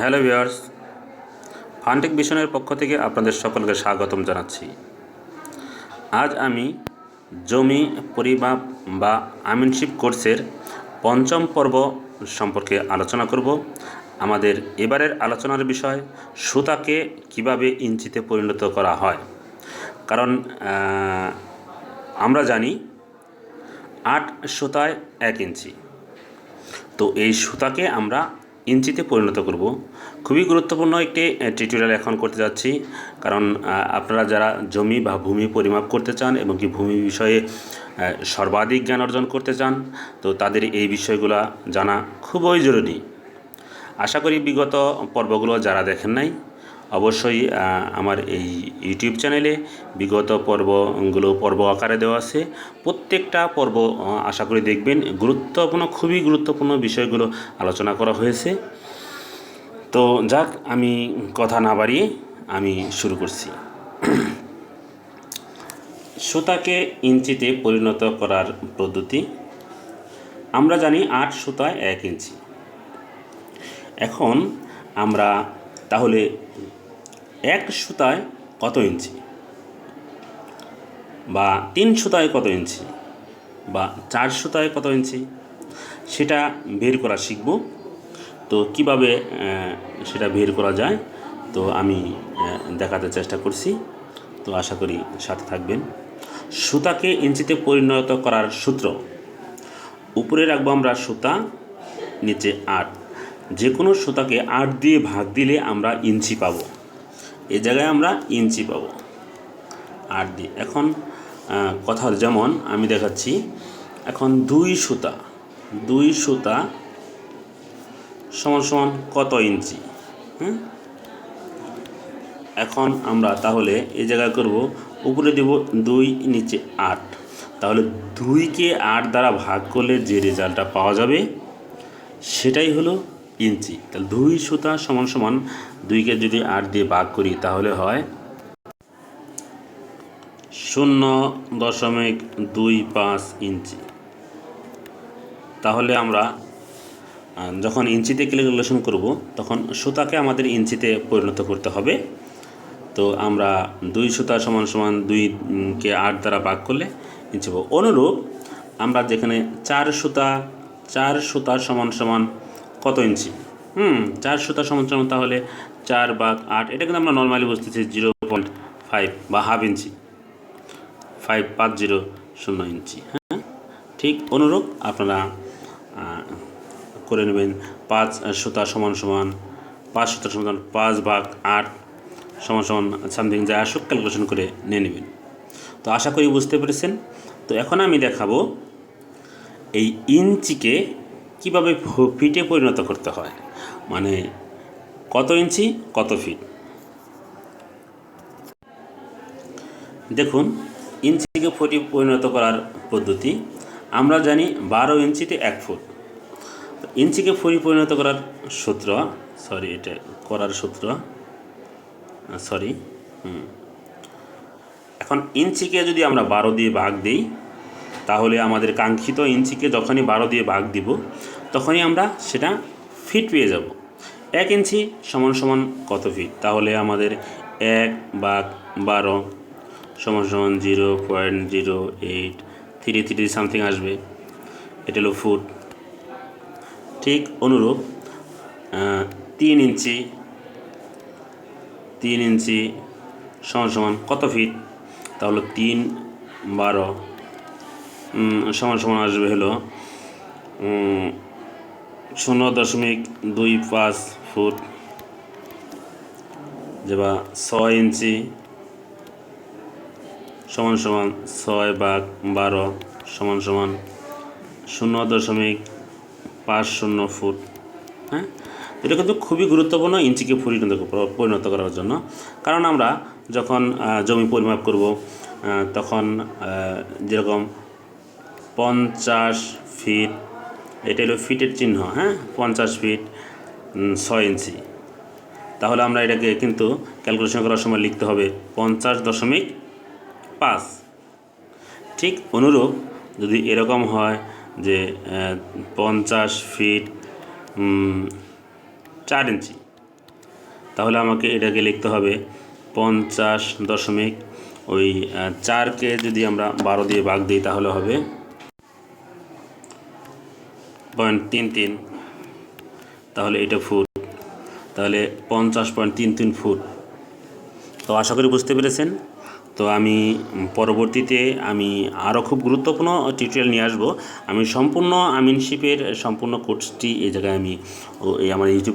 Hello viewers, ফান্টেক মিশনের পক্ষ থেকে আপনাদের সকলকে স্বাগতম জানাচ্ছি। আজ আমি জমি, পরিমাপ বা আমিনশিপ কোর্সের পঞ্চম পর্ব সম্পর্কে আলোচনা করব। আমাদের এবারের আলোচনার বিষয়, সুতাকে কীভাবে ইঞ্চিতে পরিণত করা হয়। কারণ আমরা জানি আট সুতায় এক ইঞ্চি। তো এই সুতাকে আমরা ইঞ্চিতে পরিণত করব। খুবই গুরুত্বপূর্ণ একটি টিউটোরিয়াল এখন করতে যাচ্ছি। কারণ আপনারা যারা জমি বা ভূমি পরিমাপ করতে চান এবং কি ভূমি বিষয়ে সর্বাধিক জ্ঞান অর্জন করতে চান, তো তাদের এই বিষয়গুলো জানা খুবই জরুরি। আশা করি বিগত পর্বগুলো যারা দেখেন নাই অবশ্যই আমার এই ইউটিউব চ্যানেলে বিগত পর্বগুলো পর্ব আকারে দেওয়া আছে। প্রত্যেকটা পর্ব আশা করি দেখবেন গুরুত্বপূর্ণ, খুবই গুরুত্বপূর্ণ বিষয়গুলো আলোচনা করা হয়েছে। তো যাক, আমি কথা না বাড়িয়ে আমি শুরু করছি। সুতাকে ইঞ্চিতে পরিণত করার পদ্ধতি। আমরা জানি আট সুতায় এক ইঞ্চি। এখন আমরা তাহলে এক সুতায় কত ইঞ্চি? বা তিন সুতায় কত ইঞ্চি? বা চার সুতায় কত ইঞ্চি? সেটা বের করা শিখব। তো কীভাবে সেটা বের করা যায়, তো আমি দেখাতে চেষ্টা করছি। তো আশা করি সাথে থাকবেন। সুতাকে ইঞ্চিতে পরিণত করার সূত্র। উপরে রাখব আমরা সুতা, নিচে আট। যে কোনো সুতাকে আট দিয়ে ভাগ দিলে আমরা ইঞ্চি পাবো। এই জায়গায় আমরা ইঞ্চি পাবো। আট দিয়ে এখন আহ, কথা যেমন আমি দেখাচ্ছি এখন দুই সুতা দুই সুতা সমান সমান কত ইঞ্চি? হ্যাঁ এখন আমরা তাহলে এই জায়গায় করব উপরে দেব দুই নিচে আট। তাহলে দুইকে আট দ্বারা ভাগ করলে যে রেজাল্টটা পাওয়া যাবে সেটাই হলো ইঞ্চি। তাহলে দুই সুতা সমান সমান দুইকে যদি আট দিয়ে ভাগ করি, তাহলে হয় শূন্য দশমিক দুই পাঁচ ইঞ্চি। তাহলে আমরা যখন ইঞ্চিতে ক্যালকুলেশন করব, তখন সুতাকে আমাদের ইঞ্চিতে পরিণত করতে হবে। তো আমরা দুই সুতা সমান সমান দুইকে আট দ্বারা ভাগ করলে ইঞ্চি অনুরূপ আমরা যেখানে চার সুতা চার সুতা সমান সমান কত ইঞ্চি? হুম, চার সুতা সমান তাহলে চার ভাগ আট, এটা কিন্তু আমরা নর্মালি বুঝতেছি জিরো পয়েন্ট ফাইভ বা হাফ ইঞ্চি। ফাইভ পাঁচ জিরো শূন্য ইঞ্চি হ্যাঁ? ঠিক অনুরূপ আপনারা করে নেবেন পাঁচ সুতা সমান সমান, পাঁচ সুতা সমান পাঁচ ভাগ আট সমান সমান সামথিং যা আসুক ক্যালকুলেশন করে নিয়ে নেবেন। তো আশা করি বুঝতে পেরেছেন। তো এখন আমি দেখাবো এই ইঞ্চিকে কীভাবে ফিটে পরিণত করতে হয়? মানে কত ইঞ্চি, কত ফিট? দেখুন, ইঞ্চিকে ফুটে পরিণত করার পদ্ধতি, আমরা জানি বারো ইঞ্চিতে এক ফুট। ইঞ্চিকে ফুটি পরিণত করার সূত্র সরি এটা করার সূত্র সরি হুম। এখন ইঞ্চিকে যদি আমরা বারো দিয়ে ভাগ দিই তাহলে আমাদের কাঙ্ক্ষিত ইঞ্চিকে যখনই বারো দিয়ে ভাগ দিব, তখনই আমরা সেটা ফিট পেয়ে যাব। এক ইঞ্চি সমান সমান কত ফিট তাহলে আমাদের এক ভাগ বারো সমান সমান zero point zero eight three three something আসবে। এটা হলো ফুট ঠিক অনুরূপ তিন ইঞ্চি তিন ইঞ্চি সমান সমান কত ফিট তাহলে তিন বারো সমান সমান আসবে হলো শূন্য দশমিক দুই পাঁচ ফুট, যেবা ছয় ইঞ্চি, সমান সমান ছয় বাঘ বারো, সমান সমান শূন্য দশমিক পাঁচ শূন্য ফুট হ্যাঁ? এটা কিন্তু খুবই গুরুত্বপূর্ণ ইঞ্চিকে পরিণত পরিণত করার জন্য। কারণ আমরা যখন জমি পরিমাপ করব তখন যেরকম পঞ্চাশ ফিট। এটা হলো ফিটের চিহ্ন হ্যাঁ? পঞ্চাশ ফিট ছয় ইঞ্চি। তাহলে আমরা এটাকে কিন্তু ক্যালকুলেশন করার সময় লিখতে হবে পঞ্চাশ দশমিক পাঁচ। ঠিক অনুরূপ যদি এরকম হয় যে পঞ্চাশ ফিট চার ইঞ্চি, তাহলে আমাকে এটাকে লিখতে হবে পঞ্চাশ দশমিক ওই চারকে যদি আমরা বারো দিয়ে ভাগ দিই তাহলে হবে পয়েন্ট তিন তিন, তাহলে এটা ফুট। তাহলে পঞ্চাশ পয়েন্ট তিন তিন ফুট। তো আশা করি বুঝতে পেরেছেন। তো আমি পরবর্তীতে আমি আরও খুব গুরুত্বপূর্ণ টিউটোরিয়াল নিয়ে আসব। আমি সম্পূর্ণ আমিনশিপের সম্পূর্ণ কোর্সটি এই জায়গায় আমি এই আমার ইউটিউব